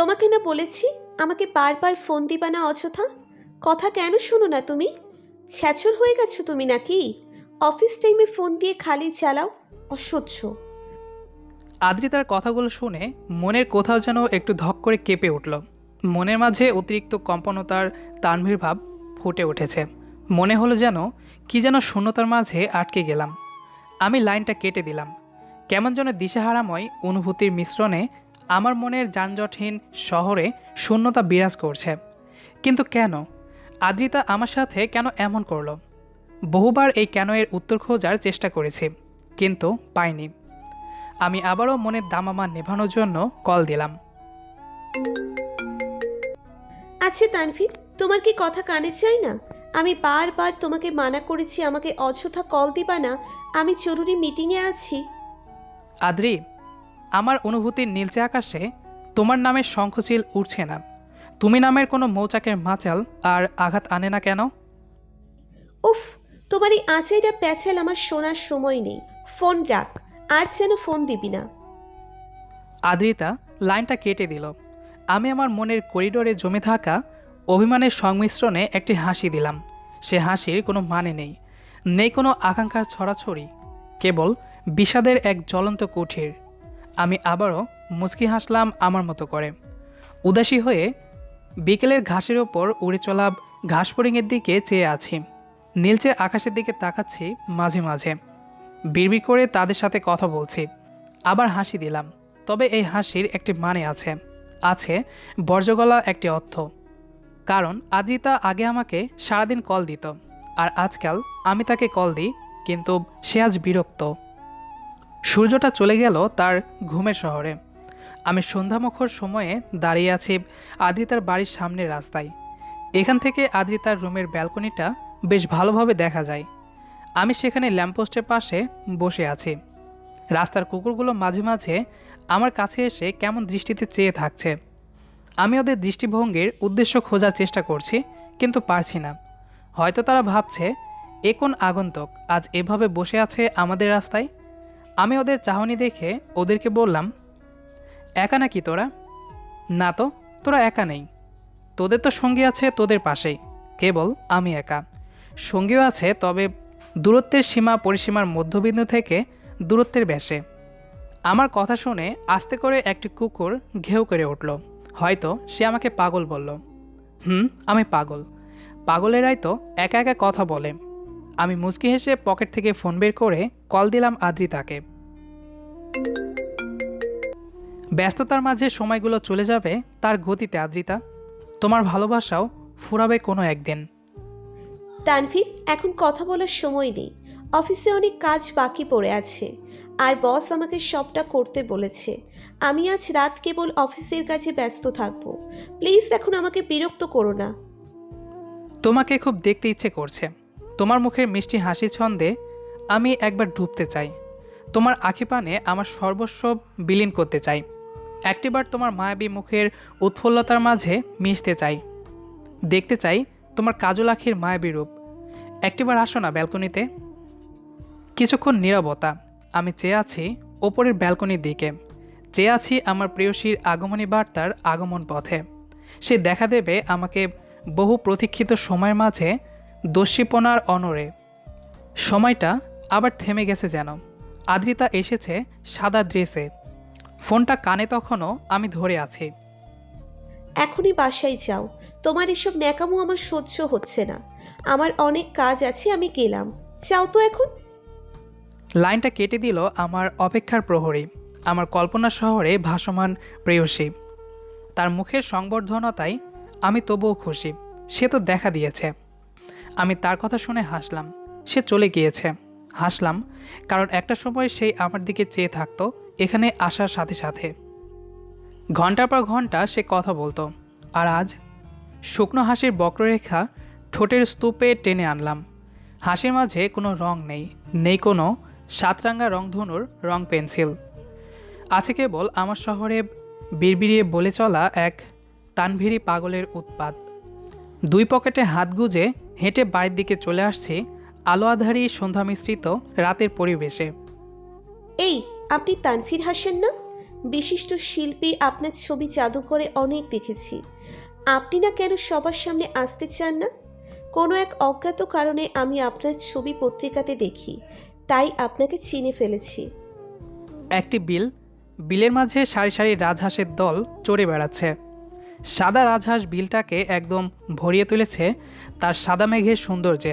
তোমাকে না বলেছি আমাকে বারবার ফোন দিবা না অযথা? কথা কেন শোনো না তুমি? ছ্যাচর হয়ে গেছো তুমি নাকি? অফিস টাইমে ফোন দিয়ে খালি চালাও, অসহ্য। আদ্রিতার কথাগুলো শুনে মনের কোথাও যেন একটু ধক করে কেঁপে উঠল। মনের মাঝে অতিরিক্ত কম্পনতার তানভীর ভাব ফুটে উঠেছে। মনে হলো যেন কি যেন শূন্যতার মাঝে আটকে গেলাম। আমি লাইনটা কেটে দিলাম। কেমন যেন দিশাহারাময় অনুভূতির মিশ্রণে আমার মনের যানজটহীন শহরে শূন্যতা বিরাজ করছে। কিন্তু কেন? আদ্রিতা আমার সাথে কেন এমন করল? বহুবার এই কেন এর উত্তর খোঁজার চেষ্টা করেছি কিন্তু পাইনি। আমি আবারও মনের দামামা নেভানোর জন্য কল দিলাম। আচ্ছা তানভীর তোমার কি কথা কানে চাই না? আমি বারবার তোমাকে মানা করেছি আমাকে অযথা কল দিবা না। আমি জরুরি মিটিংয়ে আছি। আদ্রি আমার অনুভূতির নীলচে আকাশে তোমার নামের শঙ্খচিল উঠছে না। তুমি নামের কোনো মৌচাকের মাচাল আর আঘাত আনে না কেন? উফ তোমার এই আচাইটা প্যাচাল আমার শোনার সময় নেই। ফোন রাখ আর যেন ফোন দিবি না। আদ্রিতা লাইনটা কেটে দিল। আমি আমার মনের করিডোরে জমে থাকা অভিমানের সংমিশ্রণে একটি হাসি দিলাম। সে হাসির কোনো মানে নেই। নেই কোনো আকাঙ্ক্ষার ছড়াছড়ি। কেবল বিষাদের এক জ্বলন্ত কুঠির। আমি আবারও মুচকি হাসলাম আমার মতো করে। উদাসী হয়ে বিকেলের ঘাসের ওপর উড়ে চলা ঘাসফড়িংয়ের দিকে চেয়ে আছি। নীলচে আকাশের দিকে তাকাচ্ছি মাঝে মাঝে। বিড়বিড় করে তাদের সাথে কথা বলছি। আবার হাসি দিলাম। তবে এই হাসির একটি মানে আছে। আছে বর্জগলা একটি অর্থ। কারণ আদ্রিতা আগে আমাকে সারাদিন কল দিত। আর আজকাল আমি তাকে কল দিই, কিন্তু সে আজ বিরক্ত। সূর্যটা চলে গেল তার ঘুমের শহরে। আমি সন্ধ্যামুখর সময়ে দাঁড়িয়ে আছি আদ্রিতার বাড়ির সামনের রাস্তায়। এখান থেকে আদ্রিতার রুমের ব্যালকনিটা বেশ ভালোভাবে দেখা যায়। আমি সেখানে ল্যাম্পপোস্টের পাশে বসে আছি। রাস্তার কুকুরগুলো মাঝে মাঝে আমার কাছে এসে কেমন দৃষ্টিতে চেয়ে থাকছে। আমি ওদের দৃষ্টিভঙ্গির উদ্দেশ্য খোঁজার চেষ্টা করছি, কিন্তু পারছি না। হয়তো তারা ভাবছে, এ কোন আগন্তুক? আজ এভাবে বসে আছে আমাদের রাস্তায়? আমি ওদের চাহনি দেখে ওদেরকে বললাম, একা নাকি তোরা? না তো, তোরা একা নেই। তোদের তো সঙ্গী আছে তোদের পাশেই। কেবল আমি একা। সঙ্গীও আছে, তবে দূরত্বের সীমা পরিসীমার মধ্যবিন্দু থেকে দূরত্বের ব্যাসে আমার কথা শুনে আস্তে করে একটি কুকুর ঘেউ করে উঠল। হয়তো সে আমাকে পাগল বলল। হুম, আমি পাগল। পাগলেরাই তো একা একা কথা বলে। আমি মুচকি হেসে পকেট থেকে ফোন বের করে কল দিলাম আদ্রিতাকে। ব্যস্ততার মাঝে সময়গুলো চলে যাবে তার গতিতে আদ্রিতা। তোমার ভালোবাসাও ফুরাবে কোনো একদিন। তানভীর এখন কথা বলার সময় নেই। অফিসে অনেক কাজ বাকি পড়ে আছে। আর বস আমাকে সবটা করতে বলেছে। আমি আজ রাত কেবল অফিসের কাছে ব্যস্ত থাকব। প্লিজ এখন আমাকে বিরক্ত করো না। তোমাকে খুব দেখতে ইচ্ছে করছে। তোমার মুখের মিষ্টি হাসি ছন্দে আমি একবার ডুবতে চাই। তোমার আখি পানে আমার সর্বস্ব বিলীন করতে চাই। একটিবার তোমার মায়াবী মুখের উৎফুল্লতার মাঝে মিশতে চাই। দেখতে চাই তোমার কাজল আখির মায়াবী রূপ। একটিবার আসো না ব্যালকনিতে। কিছুক্ষণ নিরবতা। আমি চেয়ে আছি ওপরের ব্যালকনির দিকে। চেয়ে আছি আমার প্রেয়সীর আগমনী বার্তার আগমন পথে। সে দেখা দেবে আমাকে বহু প্রতীক্ষিত সময়ের মাঝে দস্যিপনার অনরে। সময়টা আবার থেমে গেছে যেন। আদ্রিতা এসেছে সাদা ড্রেসে। ফোনটা কানে তখনও আমি ধরে আছি। এখনই বাসায় যাও। তোমার এসব ন্যাকামো আমার সহ্য হচ্ছে না। আমার অনেক কাজ আছে আমি গেলাম। চাও তো এখন। লাইনটা কেটে দিল আমার অপেক্ষার প্রহরী আমার কল্পনা শহরে ভাসমান প্রেয়সী। তার মুখের সংবর্ধনতায় আমি তবুও খুশি সে তো দেখা দিয়েছে। আমি তার কথা শুনে হাসলাম। সে চলে গিয়েছে। হাসলাম, কারণ একটা সময় সেই আমার দিকে চেয়ে থাকতো, এখানে আসার সাথে সাথে। ঘণ্টার পর ঘণ্টা সে কথা বলতো, আর আজ শুকনো হাসির বক্ররেখা ঠোঁটের স্তূপে টেনে আনলাম। হাসির মাঝে কোনো রং নেই নেই কোনো সাতরাঙ্গা রংধনুর রং পেন্সিল। আছে কেবল আমার শহরে বিড়বিড়িয়ে বলে চলা এক তানভিরি পাগলের উৎপাত। দুই পকেটে হাত গুজে হেঁটে বাড়ির দিকে চলে আসছি আলো আধারি সন্ধ্যা মিশ্রিত রাতের পরিবেশে। এই আপনি তানফির হাসেন না? বিশিষ্ট শিল্পী আপনার ছবি জাদুঘরে অনেক দেখেছি। আপনি না কেন সবার সামনে আসতে চান না? কোনো এক অজ্ঞাত কারণে আমি আপনার ছবি পত্রিকাতে দেখি তাই আপনাকে চিনে ফেলেছি। একটি বিল বিলের মাঝে সারি সারি রাজহাঁসের দল চড়ে বেড়াচ্ছে। সাদা রাজহাঁস বিলটাকে একদম ভরিয়ে তুলেছে তার সাদা মেঘের সৌন্দর্যে।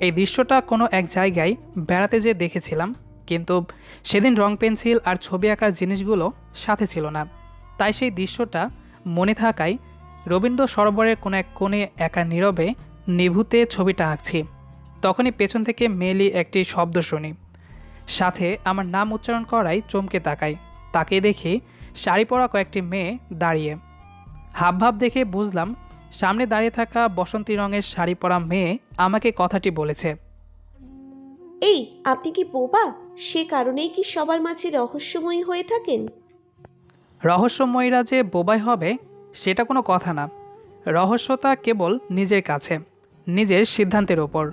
এই দৃশ্যটা কোনো এক জায়গায় বেড়াতে যেয়ে দেখেছিলাম, কিন্তু সেদিন রং পেন্সিল আর ছবি আঁকার জিনিসগুলো সাথে ছিল না। তাই সেই দৃশ্যটা মনে থাকায় রবীন্দ্র সরোবরের কোনো এক কোণে একা নীরবে নিভুতে ছবিটা আঁকছি। তখনই পেছন থেকে মেলি একটি শব্দ শুনি। সাথে আমার নাম উচ্চারণ করাই চমকে তাকাই। তাকে দেখি শাড়ি পরা কয়েকটি মেয়ে দাঁড়িয়ে। হাবভাব দেখে বুঝলাম সামনে দাঁড়িয়ে থাকা বসন্তী রঙের শাড়ি পরা মেয়ে আমাকে কথাটি বলেছে। এই আপনি কি বোবা? সে কারণেই কি সবার মাঝে রহস্যময়ী হয়ে থাকেন? রহস্যময়ীরা যে বোবাই হবে সেটা কোনো কথা না। রহস্যতা কেবল নিজের কাছে নিজের সিদ্ধান্তের ওপর।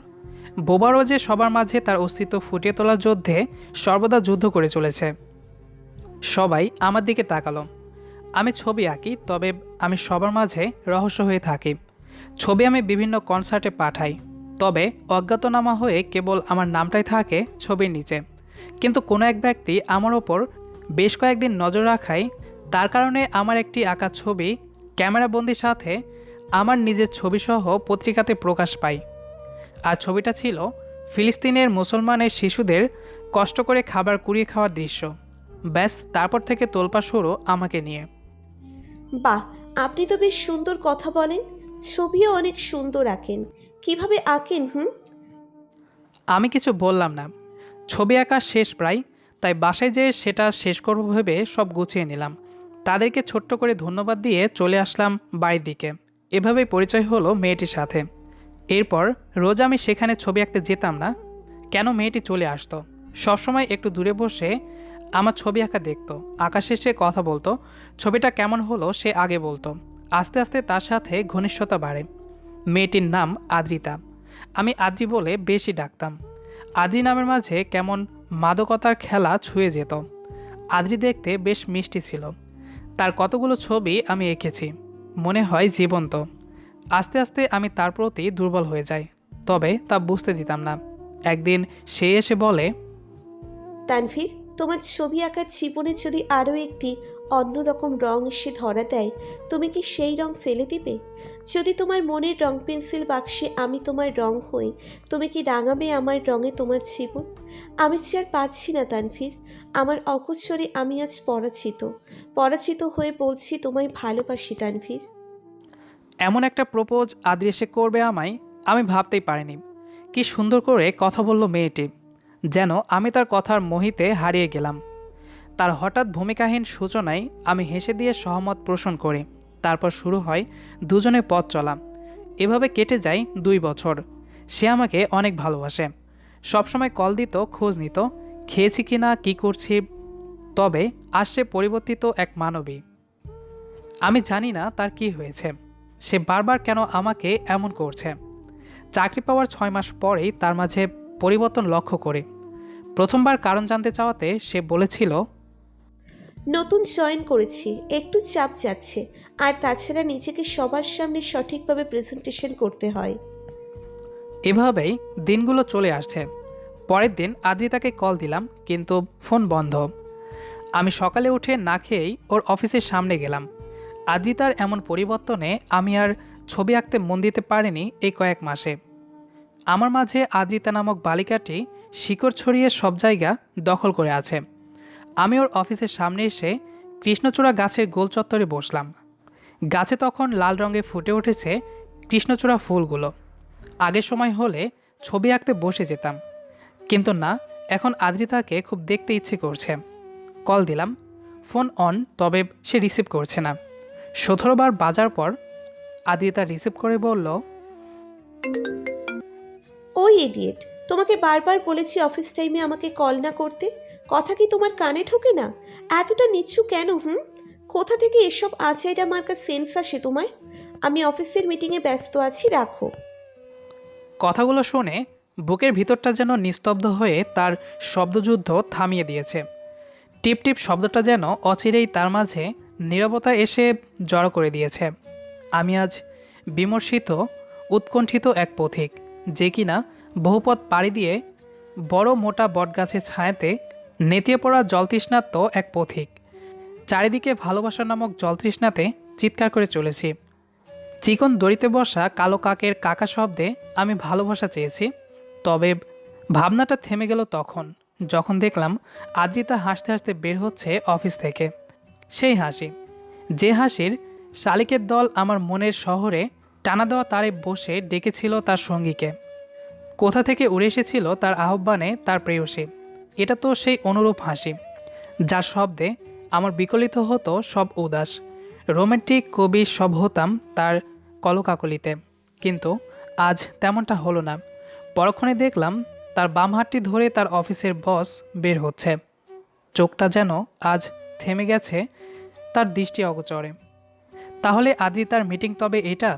বোবারও যে সবার মাঝে তার অস্তিত্ব ফুটিয়ে তোলার যুদ্ধে সর্বদা যুদ্ধ করে চলেছে। সবাই আমার দিকে তাকালো। আমি ছবি আঁকি, তবে আমি সবার মাঝে রহস্য হয়ে থাকি। ছবি আমি বিভিন্ন কনসার্টে পাঠাই, তবে অজ্ঞাতনামা হয়ে কেবল আমার নামটাই থাকে ছবির নিচে। কিন্তু কোনো এক ব্যক্তি আমার ওপর বেশ কয়েকদিন নজর রাখায়, তার কারণে আমার একটি আঁকা ছবি ক্যামেরাবন্দির সাথে আমার নিজের ছবিসহ পত্রিকাতে প্রকাশ পায় আর ছবিটা ছিল ফিলিস্তিনের মুসলমানের শিশুদের কষ্ট করে খাবার কুড়িয়ে খাওয়ার দৃশ্য। ব্যাস, তারপর থেকে তোলপা শুরু আমাকে নিয়ে। বাহ, আপনি তো বেশ সুন্দর কথা বলেন। ছবিও অনেক সুন্দর আঁকেন। কীভাবে আঁকেন, হুম? আমি কিছু বললাম না। ছবি আঁকা শেষ প্রায়, তাই বাসায় যেয়ে সেটা শেষ করব ভেবে সব গুছিয়ে নিলাম। তাদেরকে ছোট্ট করে ধন্যবাদ দিয়ে চলে আসলাম বাড়ির দিকে। এভাবেই পরিচয় হলো মেয়েটির সাথে। এরপর রোজ আমি সেখানে ছবি আঁকতে যেতাম না। কেন মেয়েটি চলে আসতো? সবসময় একটু দূরে বসে আমার ছবি আঁকা দেখতো। আঁকা শেষে কথা বলতো, ছবিটা কেমন হলো সে আগে বলতো। আস্তে আস্তে তার সাথে ঘনিষ্ঠতা বাড়ে। মেয়েটির নাম আদ্রিতা। আমি আদ্রি বলে বেশি ডাকতাম। আদ্রি নামের মাঝে কেমন মাদকতার খেলা ছুঁয়ে যেত। আদ্রি দেখতে বেশ মিষ্টি ছিল। তার কতগুলো ছবি আমি এঁকেছি। মনে হয় জীবন্ত। আস্তে আস্তে আমি তার প্রতি দুর্বল হয়ে যাই। তবে তা বুঝতে দিতাম না। একদিন সে এসে বলে, তানভীর তোমার ছবি আঁকার জীবনে যদি আরও একটি অন্যরকম রং এসে ধরা দেয়, তুমি কি সেই রং ফেলে দিবে? যদি তোমার মনের রং পেন্সিল বাক্সে আমি তোমার রং হই, তুমি কি রাঙাবে আমার রঙে তোমার জীবন? আমি যে আর পারছি না, তানভীর। আমার অকুচরে আমি আজ পরাজিত। পরাজিত হয়ে বলছি তোমায় ভালোবাসি, তানভীর। এমন একটা প্রপোজ আদ্রি এসে করবে আমায়, আমি ভাবতেই পারিনি। কি সুন্দর করে কথা বলল মেয়েটি। যেন আমি তার কথার মোহিতে হারিয়ে গেলাম। তার হঠাৎ ভূমিকাহীন সূচনায় আমি হেসে দিয়ে সহমত পোষণ করি। তারপর শুরু হয়, দুজনে পথ চলা। এভাবে কেটে যায় দুই বছর। সে আমাকে অনেক ভালোবাসে। সবসময় কল দিত, খোঁজ নিত, খেয়েছি কি না কী করছি, তবে আসছে পরিবর্তিত এক মানবী। আমি জানি না তার কি হয়েছে। সে বারবার কেন আমাকে এমন করছে। চাকরি পাওয়ার ছয় মাস পরেই তার মাঝে পরিবর্তন লক্ষ্য করি। প্রথমবার কারণ জানতে চাওয়াতে সে বলেছিল নতুন জয়েন করেছি একটু চাপ যাচ্ছে আর তাছাড়া নিজেকে সবার সামনে সঠিকভাবে প্রেজেন্টেশন করতে হয়। এভাবেই দিনগুলো চলে আসছে। পরের দিন আদ্রিতাকে কল দিলাম কিন্তু ফোন বন্ধ। আমি সকালে উঠে না খেয়েই ওর অফিসের সামনে গেলাম। আদ্রিতার এমন পরিবর্তনে আমি আর ছবি আঁকতে মন দিতে পারিনি এই কয়েক মাসে। আমার মাঝে আদ্রিতা নামক বালিকাটি শিকড় ছড়িয়ে সব জায়গা দখল করে আছে। আমি ওর অফিসের সামনে এসে কৃষ্ণচূড়া গাছের গোল চত্বরে বসলাম। গাছে তখন লাল রঙে ফুটে উঠেছে কৃষ্ণচূড়া ফুলগুলো। আগের সময় হলে ছবি আঁকতে বসে যেতাম। কিন্তু না, এখন আদ্রিতাকে খুব দেখতে ইচ্ছে করছে। কল দিলাম, ফোন অন, তবে সে রিসিভ করছে না। সতেরো বার বাজার পর আদ্রিতা রিসিভ করে বলল ওই এডিয়েট তোমাকে বারবার বলেছি অফিস টাইমে আমাকে কল না করতে। কথা কি তোমার কানে ঢোকে না? এতটা নিচ্ছু কেন, হুম? কোথা থেকে এসব আচাইটা মার্কা সেন্স আসে তোমায়? আমি অফিসের মিটিংয়ে ব্যস্ত আছি, রাখো। কথাগুলো শুনে বুকের ভিতরটা যেন নিস্তব্ধ হয়ে তার শব্দযুদ্ধ থামিয়ে দিয়েছে। টিপ টিপ শব্দটা যেন অচিরেই তার মাঝে নীরবতা এসে জড়ো করে দিয়েছে। আমি আজ বিমর্ষিত, উৎকণ্ঠিত এক পথিক, যে কিনা বহুপথ পাড়ি দিয়ে বড় মোটা বটগাছের ছায়াতে নেতিয়ে পড়া জলতৃষ্ণাত্ম এক পথিক। চারিদিকে ভালোবাসা নামক জলতৃষ্ণাতে চিৎকার করে চলেছি। চিকন দড়িতে বসা কালো কাকের কাকা শব্দে আমি ভালোবাসা চেয়েছি। তবে ভাবনাটা থেমে গেল তখন, যখন দেখলাম আদ্রিতা হাসতে হাসতে বের হচ্ছে অফিস থেকে। সেই হাসি, যে হাসির শালিকের দল আমার মনের শহরে টানা দেওয়া তারে বসে ডেকেছিল তার সঙ্গীকে। কোথা থেকে উড়ে এসেছিল তার আহ্বানে তার প্রেয়সী। এটা তো সেই অনুরূপ হাসি, যার শব্দে আমার বিকলিত হতো সব উদাস। রোমান্টিক কবি সব হতাম তার কলকাকলিতে, কিন্তু আজ তেমনটা হলো না। পরক্ষণে দেখলাম তার বাম হাতটি ধরে তার অফিসের বস বের হচ্ছে। চোখটা যেন আজ থেমে গেছে তার দৃষ্টি অগোচরে। তাহলে আজই তার মিটিং তবে এটা?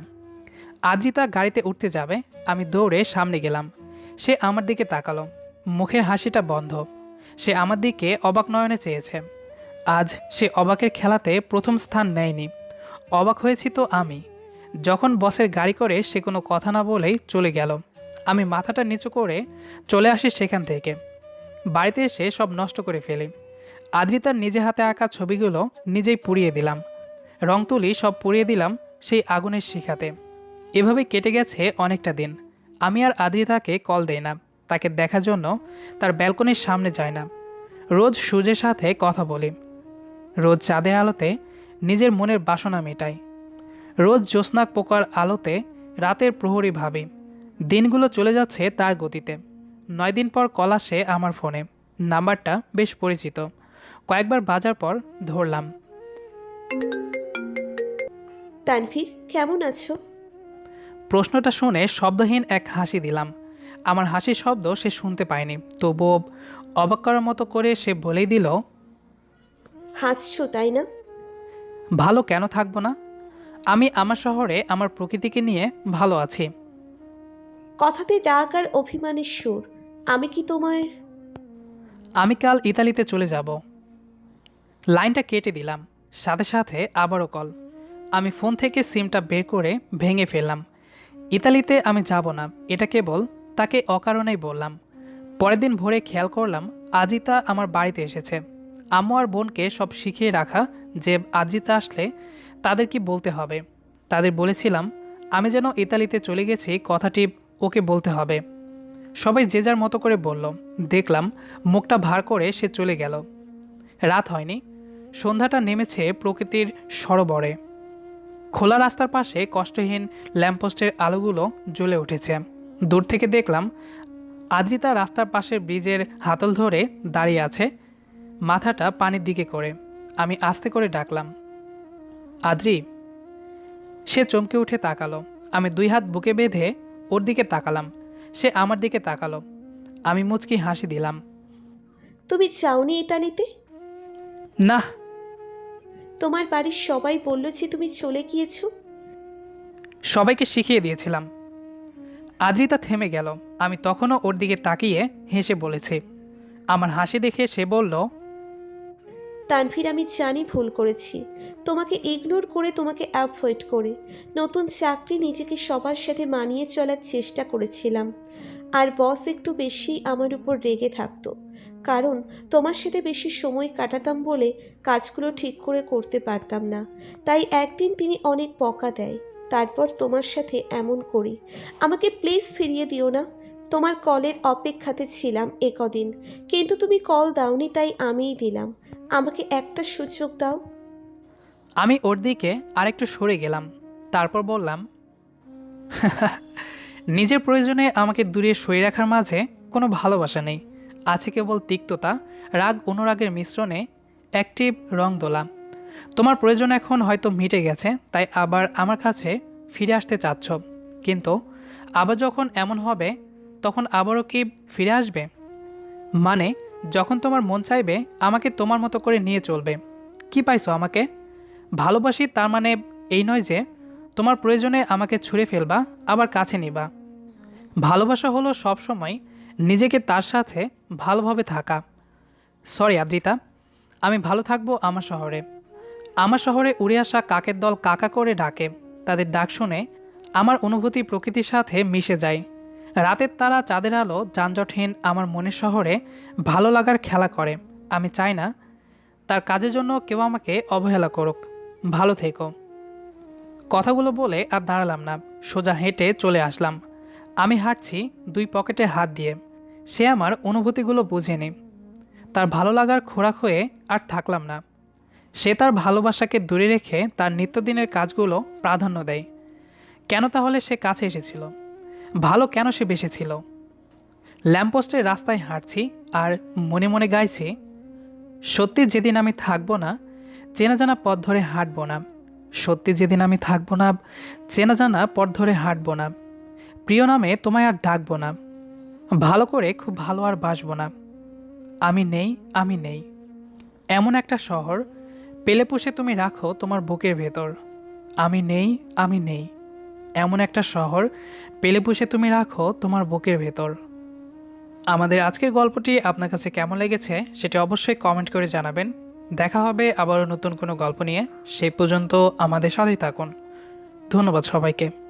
আদ্রিতা গাড়িতে উঠতে যাবে, আমি দৌড়ে সামনে গেলাম। সে আমার দিকে তাকালো। মুখের হাসিটা বন্ধ। সে আমার দিকে অবাক নয়নে চেয়েছে। আজ সে অবাকের খেলাতে প্রথম স্থান নেয়নি। অবাক হয়েছি তো আমি। যখন বসের গাড়ি করে সে কোনো কথা না বলেই চলে গেল। আমি মাথাটা নিচু করে চলে আসি সেখান থেকে। বাড়িতে এসে সব নষ্ট করে ফেলি। আদ্রিতার নিজে হাতে আঁকা ছবিগুলো নিজেই পুড়িয়ে দিলাম। রং তুলি সব পুড়িয়ে দিলাম সেই আগুনের শিখাতে। এভাবে কেটে গেছে অনেকটা দিন। আমি আর আদ্রিতাকে কল দেই না। তাকে দেখার জন্য তার ব্যালকনির সামনে যায় না। রোজ সূর্যের সাথে কথা বলি। রোজ চাঁদের আলোতে নিজের মনের বাসনা মেটাই। রোজ জ্যোৎস্নাক পোকার আলোতে রাতের প্রহরী ভাবি। দিনগুলো চলে যাচ্ছে তার গতিতে। নয় দিন পর কল আসে আমার ফোনে। নাম্বারটা বেশ পরিচিত। কয়েকবার বাজার পর ধরলাম। তানভীর, কেমন আছো? প্রশ্নটা শুনে শব্দহীন এক হাসি দিলাম। আমার হাসির শব্দ সে শুনতে পায়নি। তবুও অবাক করার মতো করে সে বলেই দিল হাসছো তাই না? ভালো কেন থাকব না? আমি আমার শহরে আমার প্রকৃতিকে নিয়ে ভালো আছি। কথাতে রাগ আর অভিমানের সুর। আমি কি তোমার আমি কাল ইতালিতে চলে যাব। লাইনটা কেটে দিলাম। সাথে সাথে আবারও কল। আমি ফোন থেকে সিমটা বের করে ভেঙে ফেললাম। ইতালিতে আমি যাব না, এটা কেবল তাকে অকারণেই বললাম। পরের দিন ভোরে খেয়াল করলাম, আদ্রিতা আমার বাড়িতে এসেছে। আম্মু আর বোনকে সব শিখিয়ে রাখা যে আদ্রিতা আসলে তাদের কি বলতে হবে। তাদের বলেছিলাম, আমি যেন ইতালিতে চলে গেছি, কথাটি ওকে বলতে হবে। সবাই যে যার মতো করে বলল। দেখলাম মুখটা ভার করে সে চলে গেল। রাত হয়নি। সন্ধ্যাটা নেমেছে প্রকৃতির সরোবরে। খোলা রাস্তার পাশে কষ্টহীন ল্যাম্পপোস্টের আলোগুলো জ্বলে উঠেছে। দূর থেকে দেখলাম আদ্রিতা রাস্তার পাশের ব্রিজের হাতল ধরে দাঁড়িয়ে আছে মাথাটা পানির দিকে করে। আমি আস্তে করে ডাকলাম আদ্রি। সে চমকে উঠে তাকালো। আমি দুই হাত বুকে বেঁধে ওর দিকে তাকালাম। সে আমার দিকে তাকালো। আমি মুচকি হাসি দিলাম তুমি চাওনি ইতালিতে? না তোমার বাড়ির সবাই বলল যে তুমি চলে গিয়েছো। সবাইকে শিখিয়ে দিয়েছিলাম। আদ্রিতা থেমে গেল। আমি তখনও ওর দিকে তাকিয়ে হেসে বলেছি। আমার হাসি দেখে সে বলল তানভীর আমি জানি ভুল করেছি। তোমাকে ইগনোর করে তোমাকে অ্যাভয়েড করে। নতুন চাকরি নিজেকে সবার সাথে মানিয়ে চলার চেষ্টা করেছিলাম। আর বস একটু বেশি আমার উপর রেগে থাকতো। কারণ তোমার সাথে বেশি সময় কাটাতাম বলে কাজগুলো ঠিক করে করতে পারতাম না। তাই একদিন তিনি অনেক বকা দেয়। তারপর তোমার সাথে এমন করি। আমাকে প্লিজ ফিরিয়ে দিও না। তোমার কলের অপেক্ষাতে ছিলাম এ কদিন। কিন্তু তুমি কল দাওনি তাই আমিই দিলাম। আমাকে একটা সুযোগ দাও। আমি ওর দিকে আরেকটু সরে গেলাম। তারপর বললাম নিজের প্রয়োজনে আমাকে দূরে সরে রাখার মাঝে কোনো ভালোবাসা নেই। আছে কেবল তিক্ততা, রাগ অনুরাগের মিশ্রণে একটি রং দোলা তোমার প্রয়োজন এখন হয়তো মিটে গেছে, তাই আবার আমার কাছে ফিরে আসতে চাচ্ছ। কিন্তু আবার যখন এমন হবে, তখন আবারও কি ফিরে আসবে? মানে যখন তোমার মন চাইবে, আমাকে তোমার মতো করে নিয়ে চলবে। কি পাইছো আমাকে? ভালোবাসি তার মানে এই নয় যে, তোমার প্রয়োজনে আমাকে ছুঁড়ে ফেলবা, আবার কাছে নিবা। ভালোবাসা হলো সবসময় নিজেকে তার সাথে ভালোভাবে থাকা। সরি আদ্রিতা, আমি ভালো থাকব আমার শহরে। আমার শহরে উড়ে আসা কাকের দল কাকা করে ডাকে। তাদের ডাক শুনে আমার অনুভূতি প্রকৃতির সাথে মিশে যায়। রাতের তারা চাঁদের আলো, যানজটহীন আমার মনের শহরে ভালো লাগার খেলা করে। আমি চাই না তার কাজের জন্য কেউ আমাকে অবহেলা করুক। ভালো থেকো। কথাগুলো বলে আর দাঁড়ালাম না। সোজা হেঁটে চলে আসলাম। আমি হাঁটছি দুই পকেটে হাত দিয়ে। সে আমার অনুভূতিগুলো বুঝেনি। তার ভালো লাগার খোরাক হয়ে আর থাকলাম না। সে তার ভালোবাসাকে দূরে রেখে তার নিত্যদিনের কাজগুলো প্রাধান্য দেয়। কেন তাহলে সে কাছে এসেছিল? ভালো কেন সে বেসেছিল ল্যাম্পপোস্টের রাস্তায় হাঁটছি আর মনে মনে গাইছি, সত্যি যেদিন আমি থাকব না, চেনা জানা পথ ধরে হাঁটবো না। সত্যি যেদিন আমি থাকব না, চেনা জানা পথ ধরে হাঁটবো না। প্রিয় নামে তোমায় আর ডাকবো না। ভালো করে খুব ভালো আর বাসবো না। আমি নেই আমি নেই। এমন একটা শহর, পেলে পুষে তুমি রাখো তোমার বুকের ভেতর। আমি নেই আমি নেই। এমন একটা শহর, পেলে পুষে তুমি রাখো তোমার বুকের ভেতর। আমাদের আজকের গল্পটি আপনার কাছে কেমন লেগেছে সেটি অবশ্যই কমেন্ট করে জানাবেন। দেখা হবে আবারও নতুন কোনো গল্প নিয়ে। সেই পর্যন্ত আমাদের সাথেই থাকুন। ধন্যবাদ সবাইকে।